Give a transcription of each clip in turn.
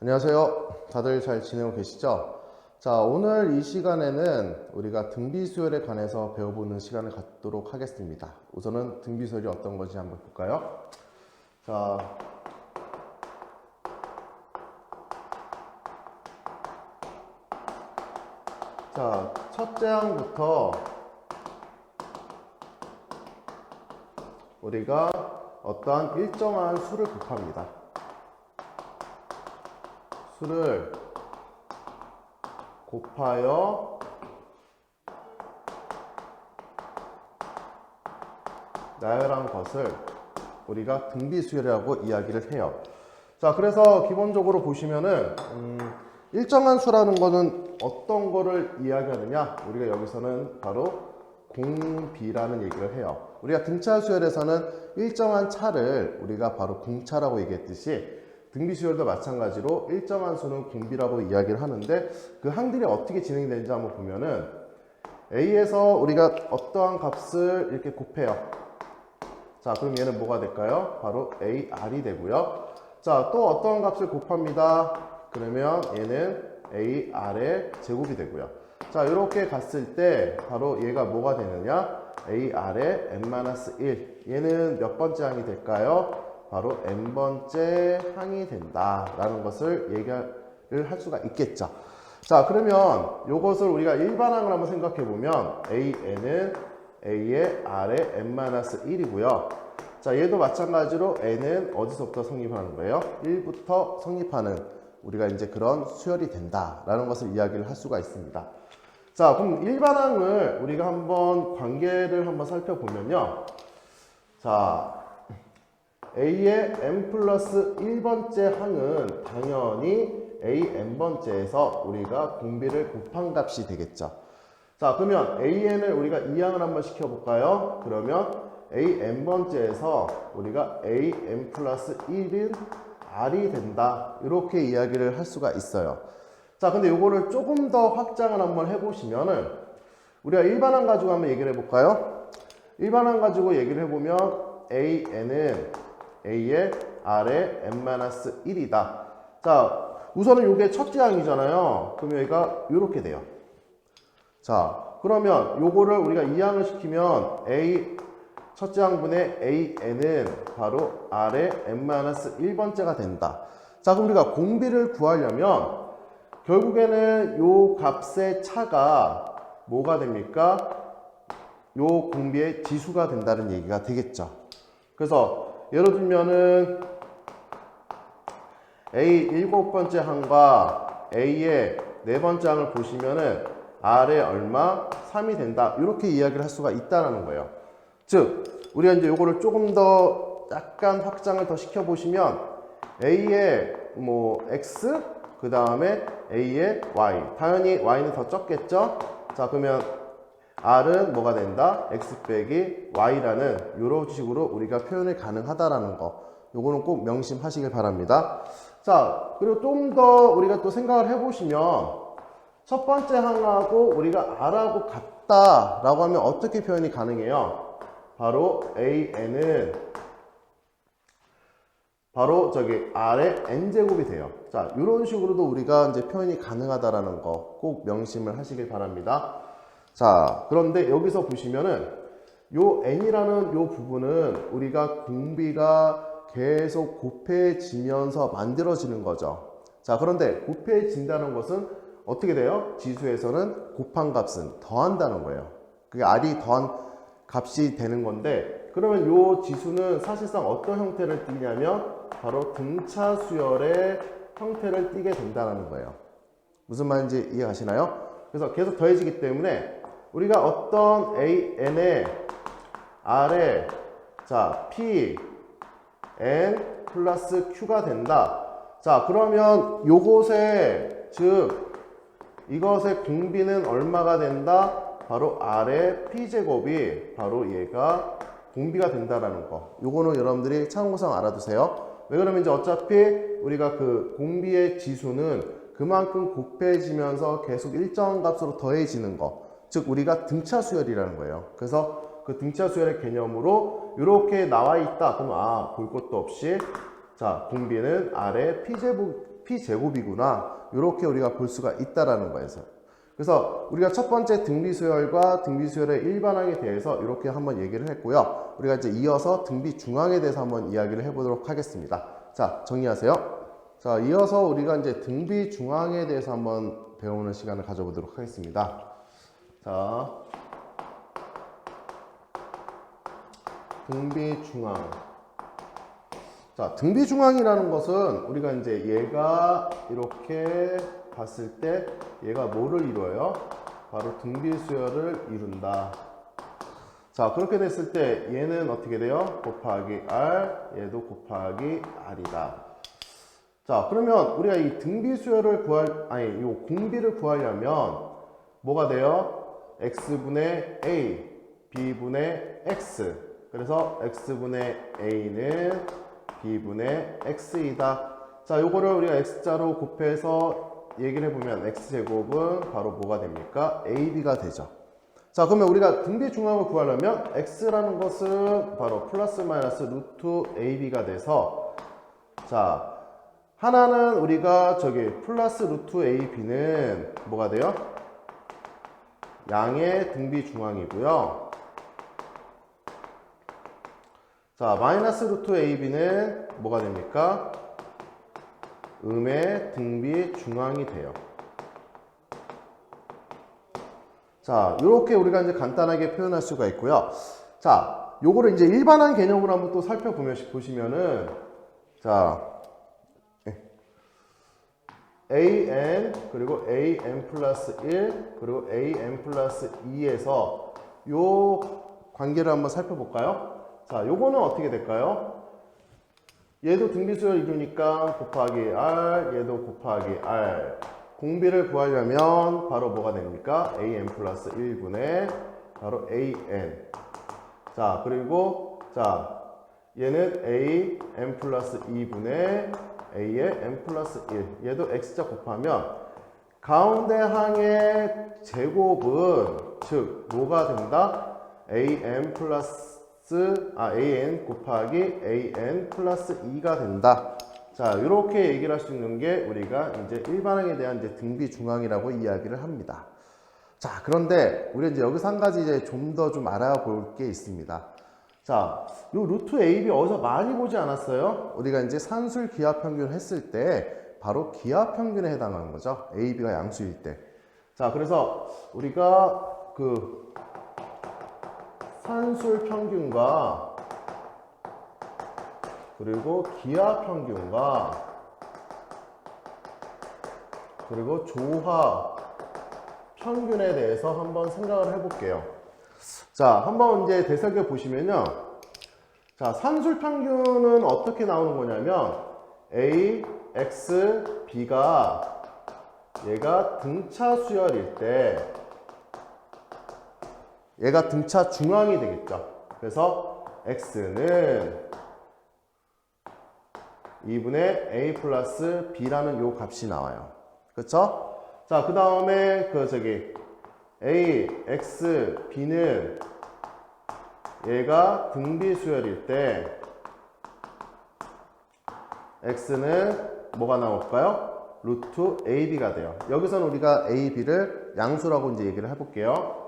안녕하세요. 다들 잘 지내고 계시죠? 자, 오늘 이 시간에는 우리가 등비 수열에 관해서 배워보는 시간을 갖도록 하겠습니다. 우선은 등비 수열이 어떤 건지 한번 볼까요? 자, 자, 첫째 항부터 우리가 어떠한 일정한 수를 곱합니다. 수를 곱하여 나열한 것을 우리가 등비수열이라고 이야기를 해요. 자, 그래서 기본적으로 보시면은 음, 일정한 수라는 거는 어떤 거를 이야기하느냐? 우리가 여기서는 바로 공비라는 얘기를 해요. 우리가 등차 수열에서는 일정한 차를 우리가 바로 공차라고 얘기했듯이 등비 수열도 마찬가지로 일정한 수는 공비라고 이야기를 하는데 그 항들이 어떻게 진행이 되는지 한번 보면은 A에서 우리가 어떠한 값을 이렇게 곱해요. 자, 그럼 얘는 뭐가 될까요? 바로 AR이 되고요. 자, 또 어떠한 값을 곱합니다. 그러면 얘는 AR의 제곱이 되고요. 자, 이렇게 갔을 때 바로 얘가 뭐가 되느냐? AR의 n-1. 얘는 몇 번째 항이 될까요? 바로 n번째 항이 된다라는 것을 얘기를 할 수가 있겠죠. 자, 그러면 이것을 우리가 일반항을 한번 생각해 보면 AN은 A의 R의 n-1이고요. 자, 얘도 마찬가지로 n은 어디서부터 성립하는 거예요? 1부터 성립하는 우리가 이제 그런 수열이 된다라는 것을 이야기를 할 수가 있습니다. 자, 그럼 일반항을 우리가 한번 관계를 한번 살펴보면요. 자, A의 n 플러스 1번째 항은 당연히 A n번째에서 우리가 공비를 곱한 값이 되겠죠. 자, 그러면 AN을 우리가 이항을 한번 시켜볼까요? 그러면 A n번째에서 우리가 A n 플러스 1은 R이 된다. 이렇게 이야기를 할 수가 있어요. 자, 근데 요거를 조금 더 확장을 한번 해보시면은 우리가 일반항 가지고 한번 얘기를 해볼까요? 일반항 가지고 얘기를 해보면 AN은 A의 R의 n-1이다. 자, 우선은 이게 첫째 항이잖아요. 그럼 여기가 이렇게 돼요. 자, 그러면 요거를 우리가 이항을 시키면 A 첫째 항분의 AN은 바로 R의 n-1번째가 된다. 자, 그럼 우리가 공비를 구하려면 결국에는 요 값의 차가 뭐가 됩니까? 요 공비의 지수가 된다는 얘기가 되겠죠. 그래서 예를 들면은 A 일곱 번째 항과 A의 네 번째 항을 보시면은 R의 얼마? 3이 된다. 이렇게 이야기를 할 수가 있다는 거예요. 즉, 우리가 이제 요거를 조금 더 약간 확장을 더 시켜보시면 A의 뭐 X, 그 다음에 A의 Y. 당연히 Y는 더 적겠죠? 자, 그러면 R은 뭐가 된다? X 빼기 Y라는 이런 식으로 우리가 표현이 가능하다라는 거. 요거는 꼭 명심하시길 바랍니다. 자, 그리고 좀 더 우리가 또 생각을 해보시면 첫 번째 항하고 우리가 R하고 같다 라고 하면 어떻게 표현이 가능해요? 바로 AN은 바로 저기 R의 N제곱이 돼요. 자, 이런 식으로도 우리가 이제 표현이 가능하다라는 거 꼭 명심을 하시길 바랍니다. 자, 그런데 여기서 보시면은 요 N이라는 요 부분은 우리가 공비가 계속 곱해지면서 만들어지는 거죠. 자, 그런데 곱해진다는 것은 어떻게 돼요? 지수에서는 곱한 값은 더한다는 거예요. 그게 R이 더한 값이 되는 건데, 그러면 요 지수는 사실상 어떤 형태를 띠냐면, 바로 등차 수열의 형태를 띠게 된다는 거예요. 무슨 말인지 이해가시나요? 그래서 계속 더해지기 때문에, 우리가 어떤 AN의 R에, 자, P, N 플러스 Q가 된다. 자, 그러면 요것의, 즉, 이것의 공비는 얼마가 된다? 바로 R의 P제곱이 바로 얘가 공비가 된다라는 거. 요거는 여러분들이 참고상 알아두세요. 왜 그러면 이제 어차피 우리가 그 공비의 지수는 그만큼 곱해지면서 계속 일정 값으로 더해지는 거. 즉, 우리가 등차 수열이라는 거예요. 그래서 그 등차 수열의 개념으로 이렇게 나와 있다. 그럼 아, 볼 것도 없이 자, 공비는 R의 P제곱 p 제곱이구나 이렇게 우리가 볼 수가 있다라는 거예요. 그래서 우리가 첫 번째 등비 수열과 등비 수열의 일반항에 대해서 이렇게 한번 얘기를 했고요. 우리가 이제 이어서 등비 중항에 대해서 한번 이야기를 해보도록 하겠습니다. 자 정리하세요. 자 이어서 우리가 이제 등비 중항에 대해서 한번 배우는 시간을 가져보도록 하겠습니다. 자 등비 중항. 자, 등비 중앙이라는 것은 우리가 이제 얘가 이렇게 봤을 때 얘가 뭐를 이루어요? 바로 등비 수열을 이룬다. 자, 그렇게 됐을 때 얘는 어떻게 돼요? 곱하기 R, 얘도 곱하기 R이다. 자, 그러면 우리가 이 등비 수열을 구할, 아니, 이 공비를 구하려면 뭐가 돼요? X분의 a, b분의 x. 그래서 x분의 a는 b분의 x이다. 자, 요거를 우리가 x자로 곱해서 얘기를 해보면 x제곱은 바로 뭐가 됩니까? ab가 되죠. 자, 그러면 우리가 등비 중앙을 구하려면 x라는 것은 바로 플러스 마이너스 루트 ab가 돼서 자, 하나는 우리가 저기 플러스 루트 ab는 뭐가 돼요? 양의 등비 중앙이고요. 자, 마이너스 루트 ab는 뭐가 됩니까? 음의 등비 중앙이 돼요. 자, 이렇게 우리가 이제 간단하게 표현할 수가 있고요. 자, 요거를 이제 일반한 개념으로 한번 또 살펴보면 보시면은 자, 예. An 그리고 an 플러스 1 그리고 an 플러스 2에서 요 관계를 한번 살펴볼까요? 자, 요거는 어떻게 될까요? 얘도 등비수열 이루니까 곱하기 r, 얘도 곱하기 r. 공비를 구하려면 바로 뭐가 됩니까? an 플러스 1분의 바로 an. 자, 그리고 자, 얘는 a n 플러스 2분의 a의 n 플러스 1. 얘도 x자 곱하면 가운데 항의 제곱은 즉 뭐가 된다? an 플러스 아 an 곱하기 an 플러스 2가 된다. 자, 이렇게 얘기를 할 수 있는 게 우리가 이제 일반항에 대한 이제 등비 중항이라고 이야기를 합니다. 자, 그런데 우리 이제 여기서 한 가지 이제 좀 더좀 알아볼 게 있습니다. 자, 요 루트 AB 어디서 많이 보지 않았어요? 우리가 이제 산술 기하 평균 했을 때 바로 기하 평균에 해당하는 거죠. AB가 양수일 때. 자, 그래서 우리가 그 산술 평균과 그리고 기하 평균과 그리고 조화 평균에 대해서 한번 생각을 해볼게요. 자, 한번 이제 되새겨 보시면요. 자, 산술 평균은 어떻게 나오는 거냐면 A, X, B가 얘가 등차 수열일 때 얘가 등차 중앙이 되겠죠. 그래서 x는 2분의 a 플러스 b라는 요 값이 나와요. 그쵸? 자, 그 다음에 그 저기 a, x, b는 얘가 등비 수열일 때 x는 뭐가 나올까요? 루트 ab가 돼요. 여기서는 우리가 a, b를 양수라고 이제 얘기를 해볼게요.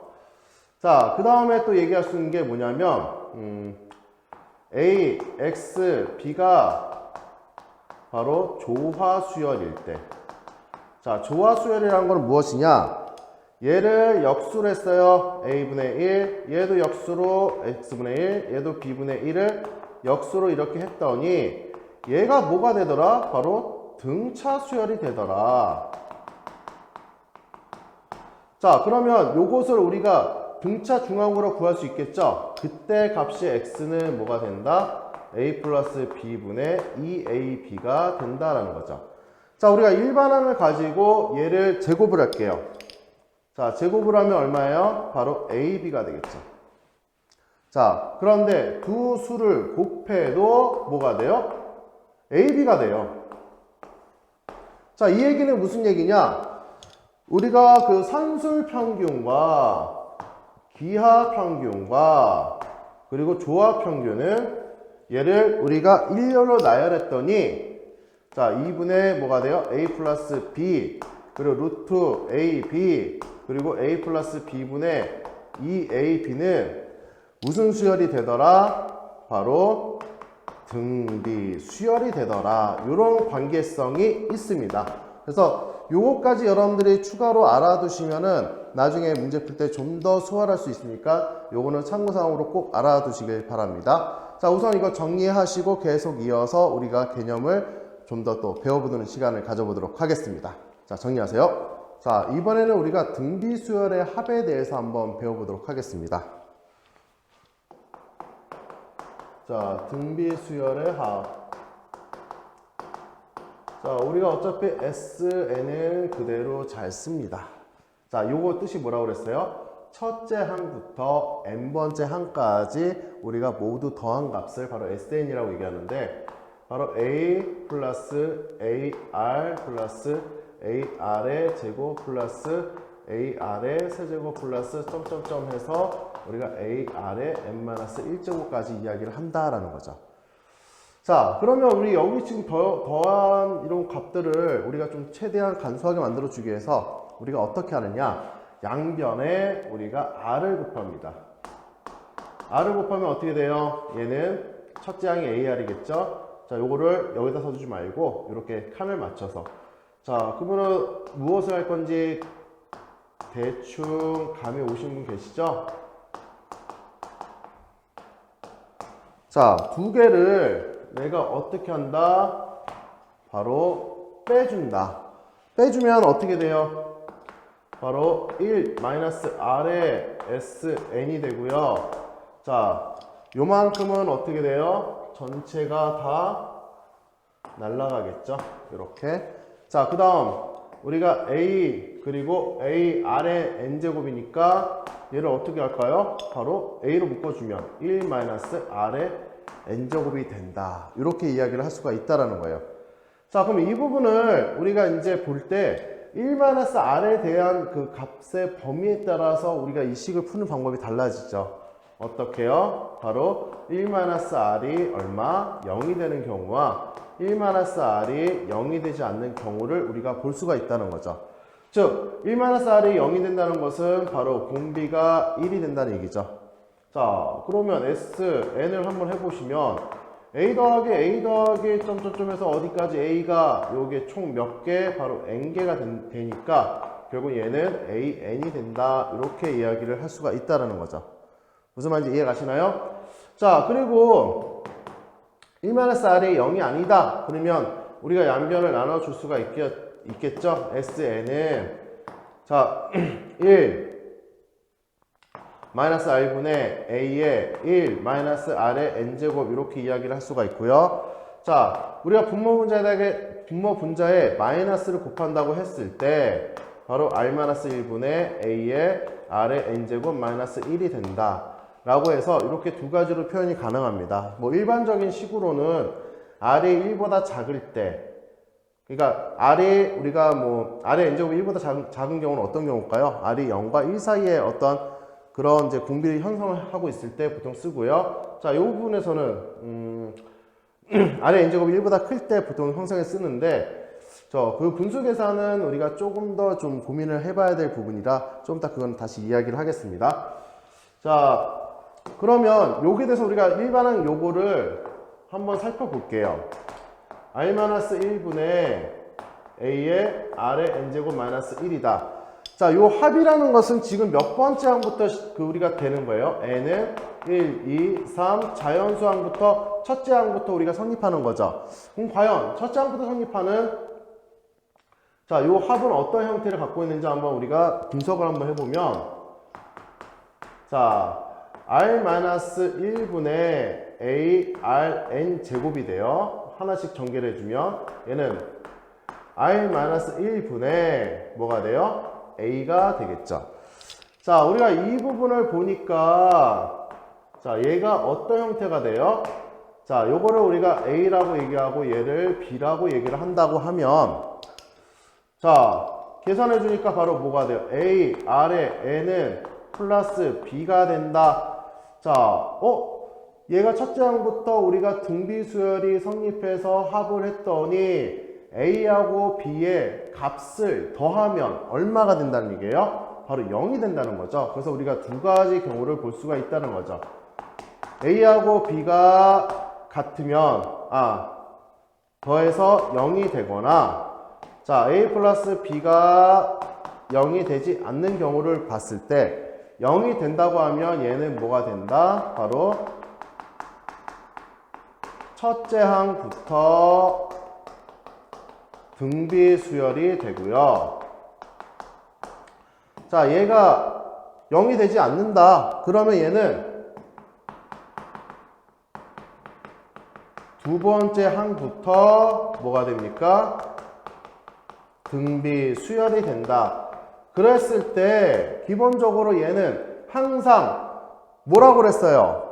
자, 그 다음에 또 얘기할 수 있는 게 뭐냐면, 음, A, X, B가 바로 조화수열일 때. 자, 조화수열이라는 건 무엇이냐? 얘를 역수로 했어요. A분의 1, 얘도 역수로 X분의 1, 얘도 B분의 1을 역수로 이렇게 했더니 얘가 뭐가 되더라? 바로 등차 수열이 되더라. 자, 그러면 요것을 우리가 등차 중앙으로 구할 수 있겠죠? 그때 값이 x는 뭐가 된다? a 플러스 b분의 2ab가 된다라는 거죠. 자, 우리가 일반항을 가지고 얘를 제곱을 할게요. 자, 제곱을 하면 얼마예요? 바로 ab가 되겠죠. 자, 그런데 두 수를 곱해도 뭐가 돼요? ab가 돼요. 자, 이 얘기는 무슨 얘기냐? 우리가 그 산술 평균과 기하 평균과 그리고 조합 평균은 얘를 우리가 일렬로 나열했더니 자, 2분의 뭐가 돼요? a 플러스 b 그리고 루트 a b 그리고 a 플러스 b분의 2a b는 무슨 수열이 되더라? 바로 등비 수열이 되더라. 이런 관계성이 있습니다. 그래서 요거까지 여러분들이 추가로 알아두시면은 나중에 문제 풀 때 좀더 수월할 수 있으니까 요거는 참고사항으로 꼭 알아두시길 바랍니다. 자, 우선 이거 정리하시고 계속 이어서 우리가 개념을 좀 더 또 배워보는 시간을 가져보도록 하겠습니다. 자, 정리하세요. 자, 이번에는 우리가 등비 수열의 합에 대해서 한번 배워보도록 하겠습니다. 자, 등비 수열의 합. 자, 우리가 어차피 SN을 그대로 잘 씁니다. 자, 요거 뜻이 뭐라고 그랬어요? 첫째 항부터 n번째 항까지 우리가 모두 더한 값을 바로 SN이라고 얘기하는데 바로 A 플러스 AR 플러스 AR의 제곱 플러스 AR의 세제곱 플러스 점점점 해서 우리가 AR의 n-1제곱까지 이야기를 한다라는 거죠. 자, 그러면 우리 여기 지금 더, 더한 이런 값들을 우리가 좀 최대한 간소하게 만들어 주기 위해서 우리가 어떻게 하느냐? 양변에 우리가 r을 곱합니다. r을 곱하면 어떻게 돼요? 얘는 첫째 항이 AR이겠죠? 자, 요거를 여기다 써주지 말고 이렇게 칸을 맞춰서 자, 그러면 무엇을 할 건지 대충 감이 오신 분 계시죠? 자, 두 개를 내가 어떻게 한다? 바로 빼준다. 빼주면 어떻게 돼요? 바로 1 마이너스 R의 SN이 되고요. 자, 요만큼은 어떻게 돼요? 전체가 다 날라가겠죠? 이렇게. 자, 그 다음 우리가 A 그리고 A R의 N제곱이니까 얘를 어떻게 할까요? 바로 A로 묶어주면 1 마이너스 R의 N제곱이 된다. 이렇게 이야기를 할 수가 있다라는 거예요. 자, 그럼 이 부분을 우리가 이제 볼 때 1-R에 대한 그 값의 범위에 따라서 우리가 이 식을 푸는 방법이 달라지죠. 어떻게요? 바로 1-R이 얼마? 0이 되는 경우와 1-R이 0이 되지 않는 경우를 우리가 볼 수가 있다는 거죠. 즉, 1-R이 0이 된다는 것은 바로 공비가 1이 된다는 얘기죠. 자, 그러면 S, N을 한번 해보시면 A 더하기 A 더하기 점점점에서 어디까지 A가 요게 총 몇 개? 바로 N개가 된- 되니까 결국 얘는 A, N이 된다. 이렇게 이야기를 할 수가 있다는 거죠. 무슨 말인지 이해 가시나요? 자, 그리고 1-R이 0이 아니다. 그러면 우리가 양변을 나눠줄 수가 있겠, 있겠죠? SN은 자, 1 마이너스 r분의 a의 1 마이너스 r의 n제곱 이렇게 이야기를 할 수가 있고요. 자, 우리가 분모 분자에다가 분모 분자에 마이너스를 곱한다고 했을 때 바로 r 마이너스 1분의 a의 r의 n제곱 마이너스 1이 된다. 라고 해서 이렇게 두 가지로 표현이 가능합니다. 뭐 일반적인 식으로는 r이 1보다 작을 때 그러니까 R이 우리가 뭐 R의 n제곱이 1보다 작은, 작은 경우는 어떤 경우일까요? R이 0과 1 사이에 어떤 그런 이제 공비를 형성을 하고 있을 때 보통 쓰고요. 자, 이 부분에서는 음, R의 n제곱이 1보다 클 때 보통 형성에 쓰는데 저 그 분수 계산은 우리가 조금 더 좀 고민을 해봐야 될 부분이라 좀 이따 그건 다시 이야기를 하겠습니다. 자, 그러면 여기에 대해서 우리가 일반항 요거를 한번 살펴볼게요. r-1분의 a의 r의 n제곱 마이너스 1이다. 자, 요 합이라는 것은 지금 몇 번째 항부터 시- 그 우리가 되는 거예요? n은 1, 2, 3 자연수 항부터 첫째 항부터 우리가 성립하는 거죠. 그럼 과연 첫째 항부터 성립하는 자, 요 합은 어떤 형태를 갖고 있는지 한번 우리가 분석을 한번 해보면 자, r-1분의 a, r, n 제곱이 돼요. 하나씩 전개를 해주면 얘는 r-1분의 뭐가 돼요? a가 되겠죠. 자, 우리가 이 부분을 보니까 자, 얘가 어떤 형태가 돼요? 자, 요거를 우리가 a라고 얘기하고 얘를 b라고 얘기를 한다고 하면 자, 계산해 주니까 바로 뭐가 돼요? a, r의 n은 플러스 b가 된다. 자, 어? 얘가 첫째 항부터 우리가 등비 수열이 성립해서 합을 했더니 A하고 B의 값을 더하면 얼마가 된다는 얘기예요? 바로 0이 된다는 거죠. 그래서 우리가 두 가지 경우를 볼 수가 있다는 거죠. A하고 B가 같으면 아 더해서 0이 되거나 자 A 플러스 B가 0이 되지 않는 경우를 봤을 때 0이 된다고 하면 얘는 뭐가 된다? 바로 첫째 항부터 등비 수열이 되고요. 자, 얘가 0이 되지 않는다. 그러면 얘는 두 번째 항부터 뭐가 됩니까? 등비 수열이 된다. 그랬을 때 기본적으로 얘는 항상 뭐라고 그랬어요?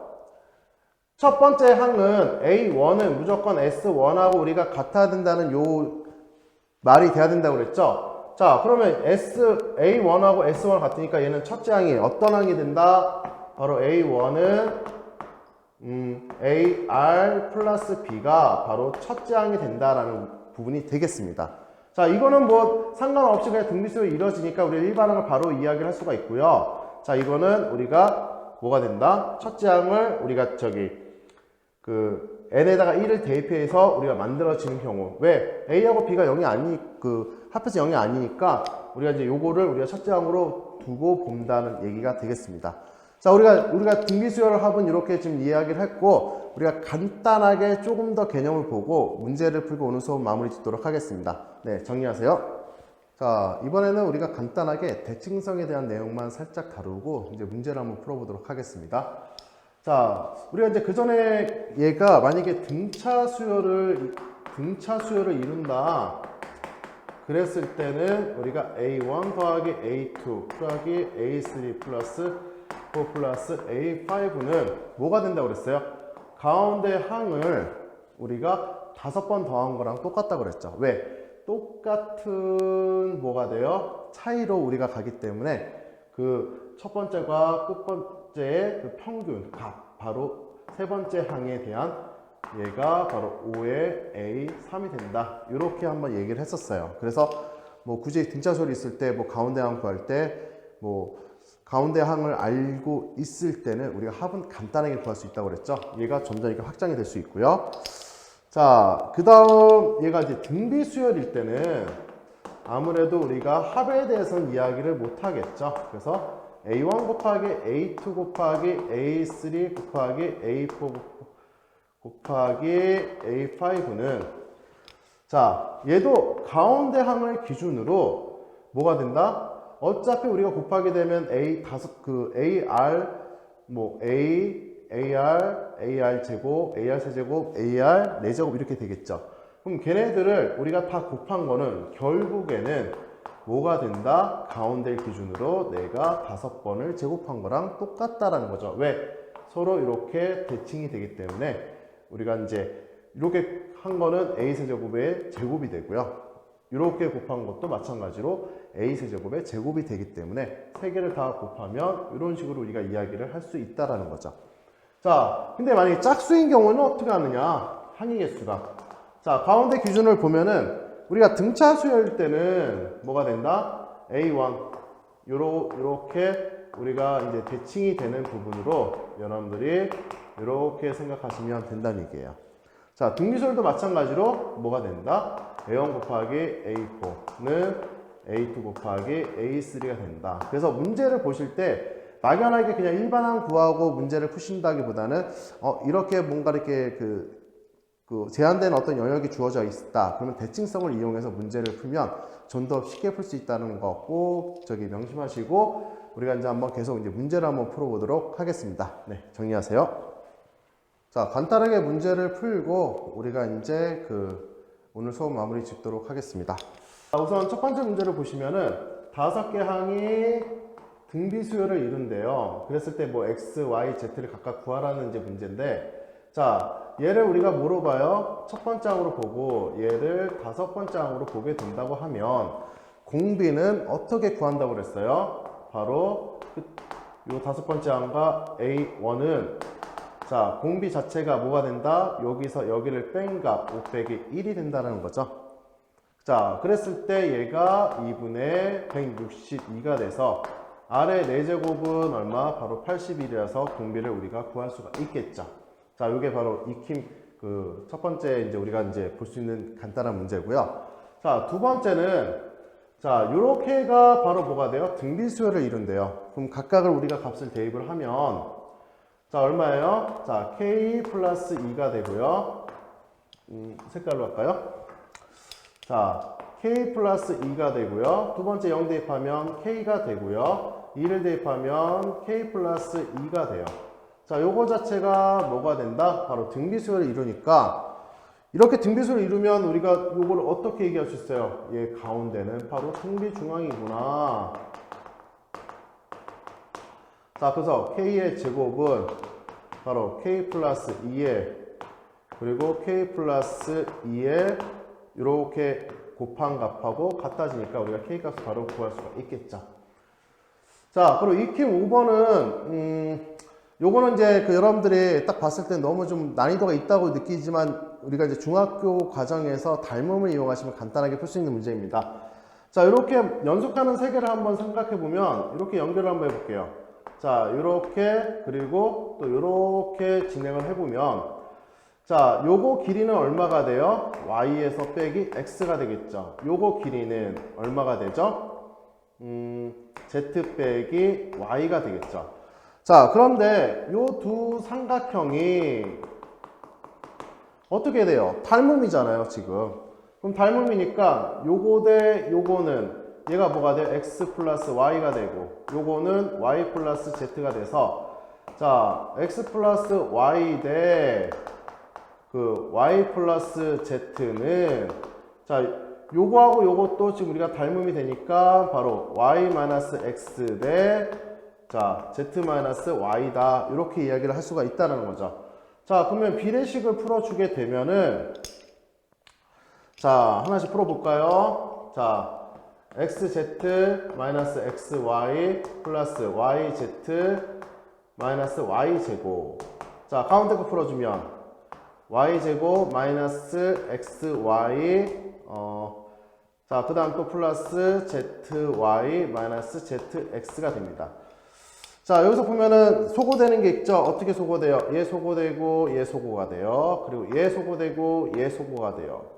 첫 번째 항은 A1은 무조건 S1하고 우리가 같아야 된다는 요 말이 돼야 된다고 그랬죠? 자, 그러면 S, A1하고 S1 같으니까 얘는 첫째 항이 어떤 항이 된다? 바로 A1은 음, AR 플러스 B가 바로 첫째 항이 된다라는 부분이 되겠습니다. 자, 이거는 뭐 상관없이 그냥 등비수로 이루어지니까 우리 일반항을 바로 이야기를 할 수가 있고요. 자, 이거는 우리가 뭐가 된다? 첫째 항을 우리가 저기 그 n에다가 1을 대입해서 우리가 만들어지는 경우 왜 a하고 b가 0이 아니 그 합해서 0이 아니니까 우리가 이제 요거를 우리가 첫째 항으로 두고 본다는 얘기가 되겠습니다. 자 우리가 우리가 등비수열 합은 이렇게 지금 이야기를 했고 우리가 간단하게 조금 더 개념을 보고 문제를 풀고 오늘 수업 마무리 짓도록 하겠습니다. 네 정리하세요. 자 이번에는 우리가 간단하게 대칭성에 대한 내용만 살짝 다루고 이제 문제를 한번 풀어보도록 하겠습니다. 자, 우리가 이제 그 전에 얘가 만약에 등차 수열을 등차 수열을 이룬다. 그랬을 때는 우리가 A1 더하기 A2 더하기 A3 플러스 4 플러스 A5는 뭐가 된다고 그랬어요? 가운데 항을 우리가 다섯 번 더한 거랑 똑같다고 그랬죠. 왜? 똑같은 뭐가 돼요? 차이로 우리가 가기 때문에 그 첫 번째과 끝 번째의 그 평균 값 바로 세 번째 항에 대한 얘가 바로 5의 A3이 된다. 이렇게 한번 얘기를 했었어요. 그래서 뭐 굳이 등차 소리 있을 때 뭐 가운데 항 구할 때 뭐 가운데 항을 알고 있을 때는 우리가 합은 간단하게 구할 수 있다고 그랬죠. 얘가 점점 이렇게 확장이 될 수 있고요. 자, 그 다음 얘가 이제 등비 수열일 때는 아무래도 우리가 합에 대해서는 이야기를 못 하겠죠. 그래서 A1 곱하기 A2 곱하기 A3 곱하기 A4 곱하기 A5는 자, 얘도 가운데 항을 기준으로 뭐가 된다? 어차피 우리가 곱하게 되면 A 다섯 그 AR 뭐 A AR AR 제곱 AR 세제곱 AR 네 제곱 이렇게 되겠죠. 그럼 걔네들을 우리가 다 곱한 거는 결국에는 뭐가 된다? 가운데 기준으로 내가 다섯 번을 제곱한 거랑 똑같다라는 거죠. 왜? 서로 이렇게 대칭이 되기 때문에 우리가 이제 이렇게 한 거는 a 세제곱의 제곱이 되고요. 이렇게 곱한 것도 마찬가지로 a 세제곱의 제곱이 되기 때문에 세 개를 다 곱하면 이런 식으로 우리가 이야기를 할 수 있다라는 거죠. 자, 근데 만약에 짝수인 경우는 어떻게 하느냐? 항의 개수가. 자, 가운데 기준을 보면은 우리가 등차 수열 때는 뭐가 된다? A1. 요러, 요렇게 우리가 이제 대칭이 되는 부분으로 여러분들이 이렇게 생각하시면 된다는 얘기예요. 자, 등비설도 마찬가지로 뭐가 된다? A1 곱하기 A4는 A2 곱하기 A3가 된다. 그래서 문제를 보실 때 막연하게 그냥 일반항 구하고 문제를 푸신다기보다는 어, 이렇게 뭔가 이렇게 그, 그 제한된 어떤 영역이 주어져 있다. 그러면 대칭성을 이용해서 문제를 풀면 좀 더 쉽게 풀 수 있다는 거꼭 저기 명심하시고 우리가 이제 한번 계속 이제 문제를 한번 풀어보도록 하겠습니다. 네, 정리하세요. 자, 간단하게 문제를 풀고 우리가 이제 그 오늘 수업 마무리 짓도록 하겠습니다. 자, 우선 첫 번째 문제를 보시면은 다섯 개 항이 등비 수열을 이룬대요. 그랬을 때 뭐 x, y, z를 각각 구하라는 이제 문제인데 자, 얘를 우리가 뭐로 봐요? 첫 번째 항으로 보고 얘를 다섯 번째 항으로 보게 된다고 하면 공비는 어떻게 구한다고 그랬어요? 바로 그, 요 다섯 번째 항과 A1은 자, 공비 자체가 뭐가 된다? 여기서 여기를 뺀 값, 5 빼기 1이 된다는 거죠. 자, 그랬을 때 얘가 2분의 162가 돼서 아래 4제곱은 얼마? 바로 81이라서 공비를 우리가 구할 수가 있겠죠. 자, 이게 바로 익힘 그 첫 번째 이제 우리가 이제 볼 수 있는 간단한 문제고요. 자, 두 번째는 자, 요렇게가 바로 뭐가 돼요? 등비수열을 이룬대요. 그럼 각각을 우리가 값을 대입을 하면 자, 얼마예요? 자, k 플러스 2가 되고요. 음, 색깔로 할까요? 자, k 플러스 2가 되고요. 두 번째 0 대입하면 k가 되고요. 2를 대입하면 k 플러스 2가 돼요. 자, 요거 자체가 뭐가 된다? 바로 등비수열을 이루니까 이렇게 등비수를 이루면 우리가 요걸 어떻게 얘기할 수 있어요? 얘 가운데는 바로 등비중앙이구나. 자, 그래서 k의 제곱은 바로 k 플러스 2에 그리고 k 플러스 2에 이렇게 곱한 값하고 같아지니까 우리가 k 값을 바로 구할 수가 있겠죠. 자, 그리고 익힘 5번은 음, 요거는 이제 그 여러분들이 딱 봤을 때 너무 좀 난이도가 있다고 느끼지만 우리가 이제 중학교 과정에서 닮음을 이용하시면 간단하게 풀 수 있는 문제입니다. 자, 이렇게 연속하는 세 개를 한번 생각해 보면 이렇게 연결을 한번 해볼게요. 자, 이렇게 그리고 또 이렇게 진행을 해보면 자, 요거 길이는 얼마가 돼요? y에서 빼기 x가 되겠죠. 요거 길이는 얼마가 되죠? 음, z 빼기 y가 되겠죠. 자, 그런데 요 두 삼각형이 어떻게 돼요? 닮음이잖아요, 지금. 그럼 닮음이니까 요거 대 요거는 얘가 뭐가 돼요? x 플러스 y가 되고 요거는 y 플러스 z가 돼서 자, x 플러스 y 대 그 y 플러스 z는 자, 요거하고 요것도 지금 우리가 닮음이 되니까 바로 y 마이너스 x 대 자, z 마이너스 y다. 이렇게 이야기를 할 수가 있다는 거죠. 자, 그러면 비례식을 풀어주게 되면은 자, 하나씩 풀어볼까요? 자, xz 마이너스 xy 플러스 yz 마이너스 y제곱. 자, 가운데 거 풀어주면 y제곱 마이너스 xy 어, 자, 그 다음 또 플러스 zy 마이너스 zx가 됩니다. 자, 여기서 보면은 소거되는 게 있죠? 어떻게 소거돼요? 얘 소거되고, 얘 소거가 돼요. 그리고 얘 소거되고, 얘 소거가 돼요.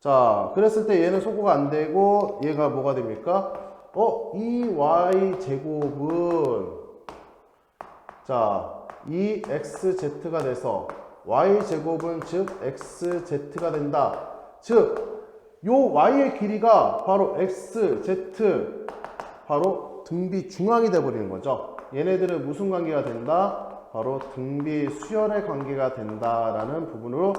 자, 그랬을 때 얘는 소거가 안 되고, 얘가 뭐가 됩니까? 어, 이 y 제곱은, 자, 이 xz가 돼서, y 제곱은 즉, xz가 된다. 즉, 요 y의 길이가 바로 x, z, 바로 등비 중앙이 돼 버리는 거죠. 얘네들은 무슨 관계가 된다? 바로 등비 수열의 관계가 된다라는 부분으로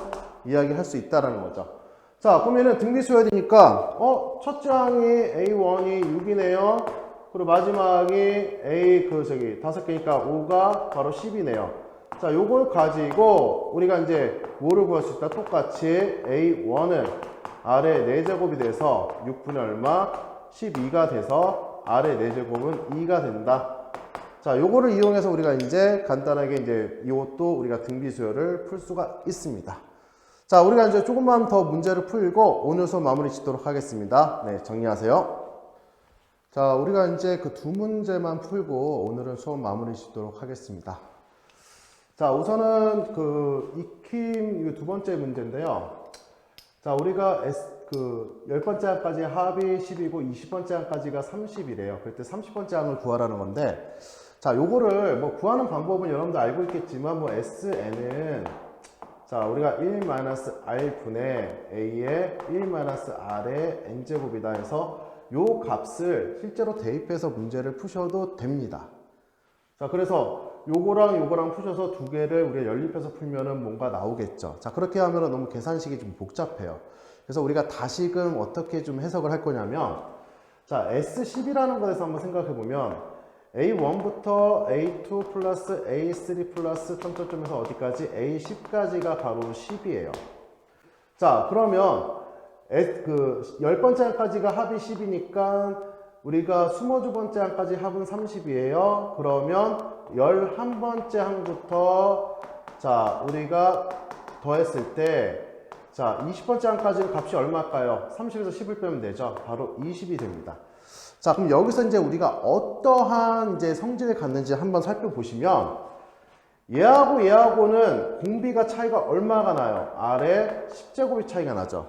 이야기할 수 있다라는 거죠. 자, 그러면은 등비 수열이니까 어 첫째 항이 A1이 6이네요. 그리고 마지막이 A 그 저기 다섯 개니까 5가 바로 10이네요. 자, 요걸 가지고 우리가 이제 뭐를 구할 수 있다? 똑같이 A1은 아래 4제곱이 돼서 6분의 얼마? 12가 돼서 아래 4제곱은 2가 된다. 자, 요거를 이용해서 우리가 이제 간단하게 이제 이것도 우리가 등비 수열을 풀 수가 있습니다. 자, 우리가 이제 조금만 더 문제를 풀고 오늘 수업 마무리 짓도록 하겠습니다. 네, 정리하세요. 자, 우리가 이제 그 두 문제만 풀고 오늘은 수업 마무리 짓도록 하겠습니다. 자, 우선은 그 익힘 두 번째 문제인데요. 자, 우리가 S, 그 10번째 항까지 합이 10이고 20번째 항까지가 30이래요. 그럴 때 30번째 항을 구하라는 건데 자, 요거를 뭐 구하는 방법은 여러분도 알고 있겠지만 뭐 SN은 자, 우리가 1-R 분의 A의 1-R의 N제곱이다 해서 요 값을 실제로 대입해서 문제를 푸셔도 됩니다. 자, 그래서 요거랑 요거랑 푸셔서 두 개를 우리가 연립해서 풀면은 뭔가 나오겠죠. 자, 그렇게 하면은 너무 계산식이 좀 복잡해요. 그래서 우리가 다시금 어떻게 좀 해석을 할 거냐면, 자, S10이라는 것에서 한번 생각해 보면, A1부터 A2 플러스 A3 플러스 점점점에서 어디까지? A10까지가 바로 10이에요. 자, 그러면 에- 그 10번째 항까지가 합이 10이니까 우리가 22번째 항까지 합은 30이에요. 그러면 11번째 항부터 자, 우리가 더했을 때 자, 20번째 항까지는 값이 얼마일까요? 30에서 10을 빼면 되죠. 바로 20이 됩니다. 자, 그럼 여기서 이제 우리가 어떠한 이제 성질을 갖는지 한번 살펴보시면 얘하고 얘하고는 공비가 차이가 얼마가 나요? 아래 10제곱이 차이가 나죠.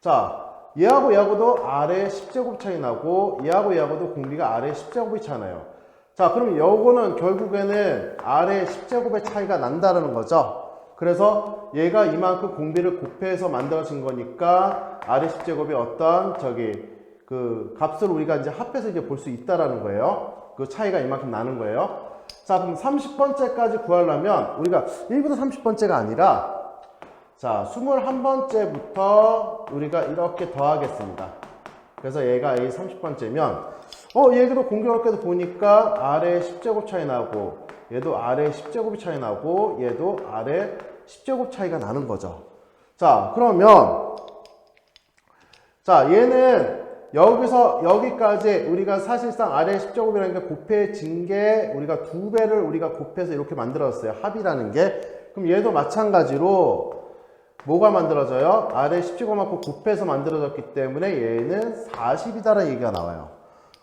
자, 얘하고 얘하고도 아래 10제곱 차이 나고 얘하고 얘하고도 공비가 아래 10제곱이 차이 나요. 자, 그럼 요거는 결국에는 아래 10제곱의 차이가 난다는 거죠. 그래서 얘가 이만큼 공비를 곱해서 만들어진 거니까 아래 10제곱이 어떤 저기 그 값을 우리가 이제 합해서 이제 볼 수 있다라는 거예요. 그 차이가 이만큼 나는 거예요. 자, 그럼 30번째까지 구하려면 우리가 1부터 30번째가 아니라 자, 21번째부터 우리가 이렇게 더하겠습니다. 그래서 얘가 A 30번째면 어, 얘도 공교롭게도 보니까 아래 10제곱 차이 나고 얘도 아래 10제곱이 차이 나고 얘도 아래 10제곱 차이가 나는 거죠. 자, 그러면 자, 얘는 여기서 여기까지 우리가 사실상 아래 10제곱이라는 게 곱해진 게 우리가 두 배를 우리가 곱해서 이렇게 만들었어요. 합이라는 게. 그럼 얘도 마찬가지로 뭐가 만들어져요? 아래 10제곱만큼 곱해서 만들어졌기 때문에 얘는 40이다라는 얘기가 나와요.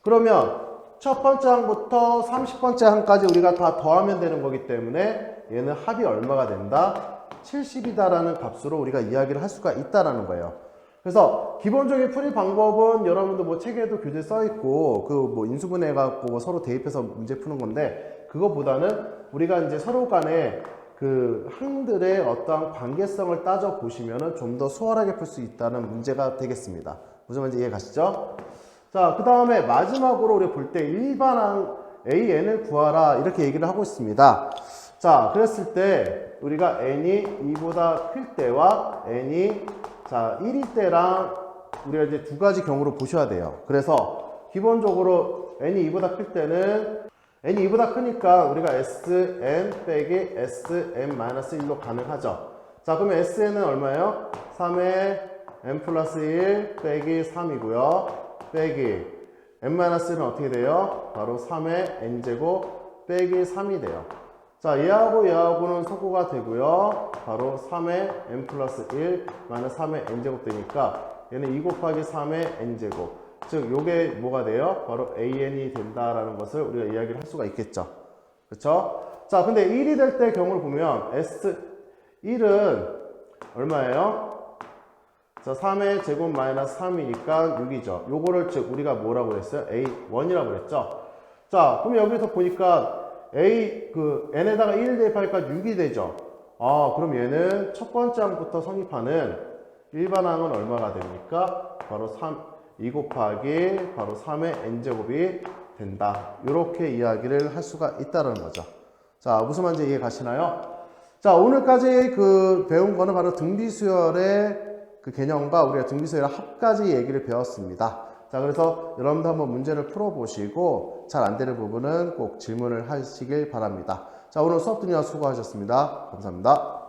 그러면 첫 번째 항부터 30번째 항까지 우리가 다 더하면 되는 거기 때문에 얘는 합이 얼마가 된다? 70이다라는 값으로 우리가 이야기를 할 수가 있다라는 거예요. 그래서 기본적인 풀이 방법은 여러분들 뭐 책에도 교재 써 있고 그 뭐 인수분해 갖고 서로 대입해서 문제 푸는 건데 그거보다는 우리가 이제 서로 간에 그 항들의 어떠한 관계성을 따져 보시면은 좀 더 수월하게 풀 수 있다는 문제가 되겠습니다. 무슨 말인지 이해 가시죠? 자, 그 다음에 마지막으로 우리 볼 때 일반항 AN을 구하라 이렇게 얘기를 하고 있습니다. 자, 그랬을 때 우리가 n이 2보다 클 때와 n이 자 1일 때랑 우리가 이제 두 가지 경우로 보셔야 돼요. 그래서 기본적으로 n이 2보다 클 때는 n이 2보다 크니까 우리가 sn 빼기 sn-1로 가능하죠. 자, 그러면 sn은 얼마예요? 3의 n 플러스 1 빼기 3이고요. 빼기 n-1은 어떻게 돼요? 바로 3의 n제곱 빼기 3이 돼요. 자, 얘하고 얘하고는 소구가 되고요. 바로 3의 n 플러스 1 마이너스 3의 n제곱 되니까 얘는 2 곱하기 3의 n제곱. 즉, 요게 뭐가 돼요? 바로 an이 된다라는 것을 우리가 이야기를 할 수가 있겠죠. 그쵸? 자, 근데 1이 될 때 경우를 보면 S1은 얼마예요? 자, 3의 제곱 마이너스 3이니까 6이죠. 요거를 즉 우리가 뭐라고 했어요? A1이라고 그랬죠. 자, 그럼 여기서 보니까 A 그 n에다가 1을 대입하니까 6이 되죠. 아, 그럼 얘는 첫 번째 항부터 성립하는 일반 항은 얼마가 됩니까? 바로 3, 2 곱하기 바로 3의 n제곱이 된다. 이렇게 이야기를 할 수가 있다는 거죠. 자, 무슨 말인지 이해 가시나요? 자, 오늘까지 그 배운 거는 바로 등비수열의 그 개념과 우리가 등비수열의 합까지 얘기를 배웠습니다. 자, 그래서 여러분도 한번 문제를 풀어보시고 잘 안 되는 부분은 꼭 질문을 하시길 바랍니다. 자, 오늘 수업 들으려 수고하셨습니다. 감사합니다.